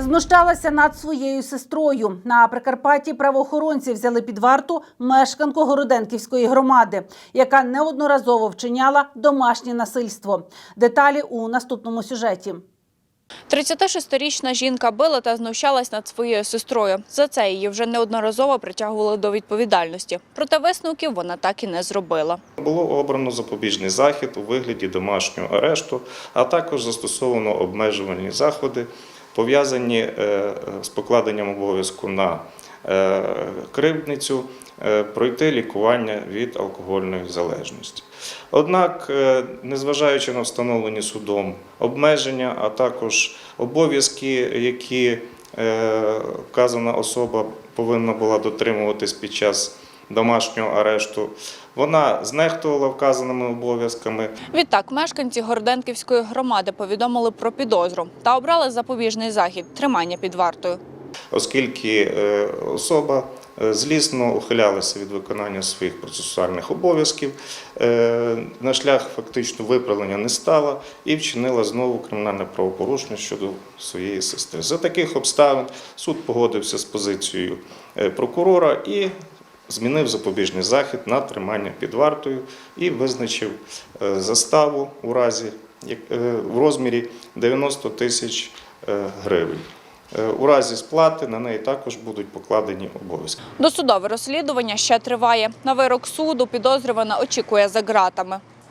Знущалася над своєю сестрою. На Прикарпатті правоохоронці взяли під варту мешканку Городенківської громади, яка неодноразово вчиняла домашнє насильство. Деталі у наступному сюжеті. 36-річна жінка била та знущалась над своєю сестрою. За це її вже неодноразово притягували до відповідальності. Проте висновків вона так і не зробила. Було обрано запобіжний захід у вигляді домашнього арешту, а також застосовано обмежувальні заходи, пов'язані е, з покладенням обов'язку на е, кривдницю е, пройти лікування від алкогольної залежності. Однак, е, незважаючи на встановлені судом обмеження, а також обов'язки, які е, вказана особа повинна була дотримуватись під час домашнього арешту. Вона знехтувала вказаними обов'язками. Відтак, мешканці Городенківської громади повідомили про підозру та обрали запобіжний захід тримання під вартою. оскільки е, особа е, злісно ухилялася від виконання своїх процесуальних обов'язків, е, на шлях фактично виправлення не стала і вчинила знову кримінальне правопорушення щодо своєї сестри. За таких обставин суд погодився з позицією прокурора і змінив запобіжний захід на тримання під вартою і визначив е, заставу у разі е, в розмірі 90 тисяч е, гривень. У разі сплати на неї також будуть покладені обов'язки. Досудове розслідування ще триває. На вирок суду підозрювана очікує за ґратами.